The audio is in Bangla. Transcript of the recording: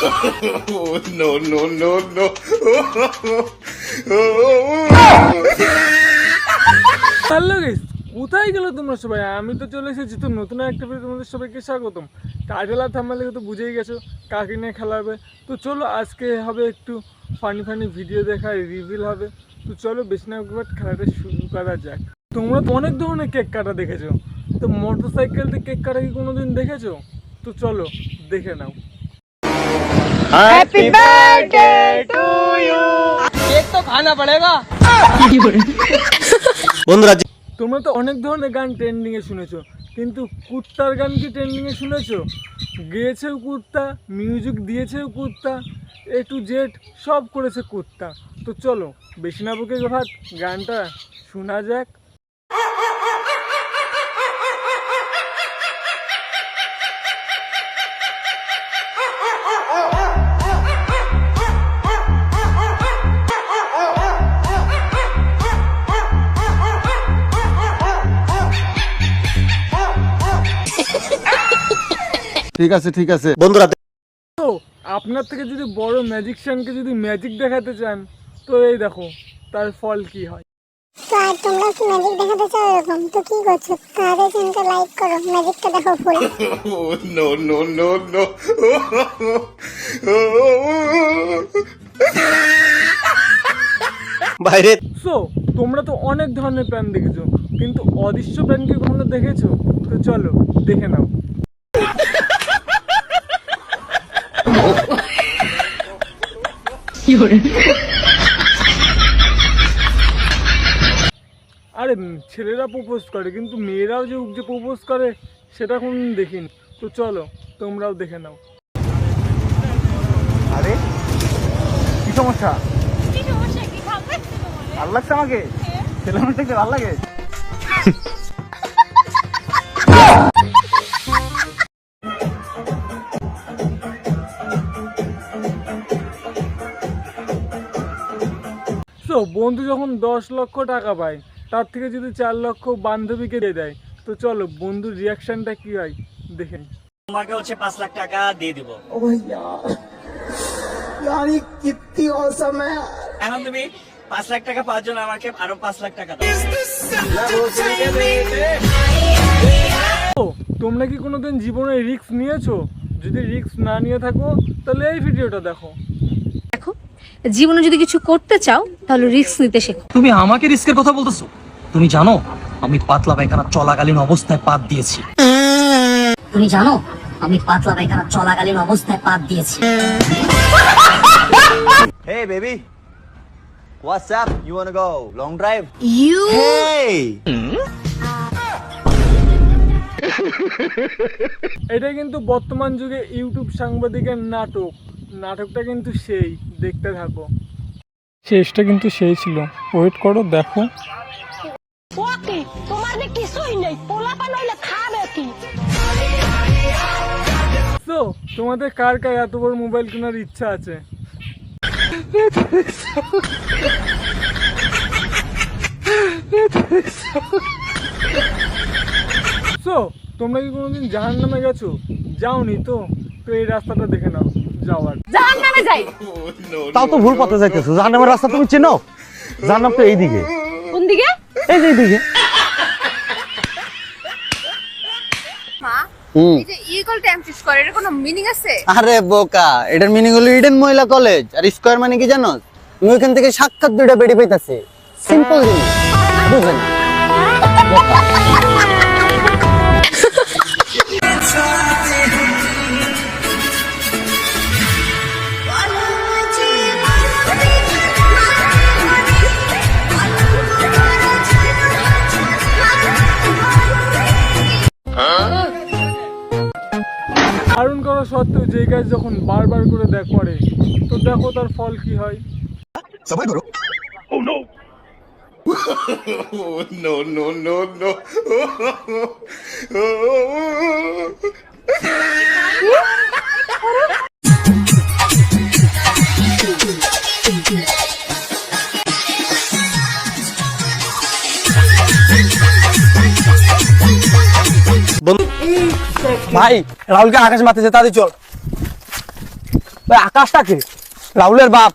no, no, no, no. Hello guys কোথায় গেল তোমরা সবাই? আমি তো চলে এসেছি তো নতুন একটা ভিডিও তোমাদের সবাইকে স্বাগতম। টাইটেল দেখে তো বুঝেই গেছো কাকে নিয়ে খেলা হবে? তো চলো আজকে হবে একটু ফানি ফানি ভিডিও দেখা রিভিল হবে। তো চলো বেশি না খেলাটা শুরু করা যাক। তোমরা তো অনেক ধরনের কেক কাটা দেখেছ। তো মোটর সাইকেল দিয়ে কেক কাটা কি কোনোদিন দেখেছ? তো চলো দেখে নাও। বন্ধুরা তোমরা তো অনেক ধরনের গান ট্রেন্ডিংয়ে শুনেছো কিন্তু কুত্তার গান কি ট্রেন্ডিংয়ে শুনেছো? গেয়েছেও কুত্তা মিউজিক দিয়েছেও কুত্তা এ টু জেড সব করেছে কুত্তা। তো চলো বেশি না বুকে ভাত গানটা শোনা যাক। ঠিক আছে ঠিক আছে। বন্ধুরা তো আপনার থেকে যদি বড় ম্যাজিকশিয়ানকে যদি ম্যাজিক দেখাতে চান তো এই দেখো তার ফল কি হয়? তো আর তোমরা কি ম্যাজিক দেখাতে চাও এরকম? তো কি করছ? তাড়াতাড়ি চ্যানেলটা লাইক করো ম্যাজিকটা দেখো ফুল no, no, no, no. বাইরে সো তোমরা তো অনেক ধরনের প্যান দেখেছ কিন্তু অদৃশ্য প্যান কি কখনো দেখেছ? তো চলো দেখে নাও। আরে ছেলেরা প্রপোজ করে কিন্তু মেয়েরাও যে যে প্রপোজ করে সেটা কোনদিন দেখিনি। তো চলো তোমরাও দেখে নাও। আরে কি সমস্যা? ভালো লাগছে আমাকে? ছেলে মানুষ দেখতে ভালো লাগে? তো বন্ধু যখন দশ লক্ষ টাকা পায় তার থেকে যদি চার লক্ষ বান্ধবীকে দিয়ে দেয় তো চলো বন্ধুর রিয়াকশনটা কি হয়? দেখে তোমাকে হচ্ছে পাঁচ লাখ টাকা দিয়ে দিব। এখন তুমি পাঁচ লাখ টাকা পাওয়ার জন্য আমাকে আরও পাঁচ লাখ টাকা দাও। তোমরা কি কোনোদিন জীবনে রিস্ক নিয়েছো? যদি রিস্ক না নিয়ে থাকো তাহলে এই ভিডিওটা দেখো। জীবনে যদি কিছু করতে চাও তাহলে রিস্ক নিতে শেখো। তুমি আমাকে রিস্কের কথা বলতেছো? তুমি জানো আমি পাতলা পায়খানা চলাকালীন অবস্থায় পাত দিয়েছি। তুমি জানো আমি পাতলা পায়খানা চলাকালীন অবস্থায় পাত দিয়েছি। Hey baby. What's up? You wanna go long drive? You Hey! এটা কিন্তু বর্তমান যুগে ইউটিউব সাংবাদিকের নাটক। নাটকটা কিন্তু সেই দেখতে থাকো। শেষটা কিন্তু সেই ছিল। ওয়েট করো দেখো। ওকে তোমার যে কিছুই নেই। পোলাপা নইলে খাবে কি? তো তোমাদের কার কার এত বড় মোবাইল কেনার ইচ্ছা আছে? তো তোমরা কি কোনোদিন জাহান নামে গেছো? যাওনি তো? তো এই রাস্তাটা দেখে নাও যাওয়ার জাহান যাই। তাও তো ভুল পথে যাইতেছো জাহান্নামের রাস্তা তুমি চেনো? জাহান্নাম তো এইদিকে। কোন দিকে? এই যে এইদিকে। এই যে ইগল টাইম চুজ করে এর কোনো মিনিং আছে? আরে বোকা এটার মিনিং হলো ইডেন মহিলা কলেজ আর স্কয়ার মানে কি জানো? তুমি ওইখান থেকে সাক্ষাৎ দুইটা বেড়ে পাইতাছে। সিম্পল জিনিস বুঝলেন? সত্ত্বেও যে গাছ যখন বারবার করে দেখ করে তো দেখো তার ফল কি হয় Oh, no, no, no, no. ভাই রাহুলকে আকাশ মারতেছে তাদের চল। আকাশটা আকাশটাকে রাহুলের বাপ।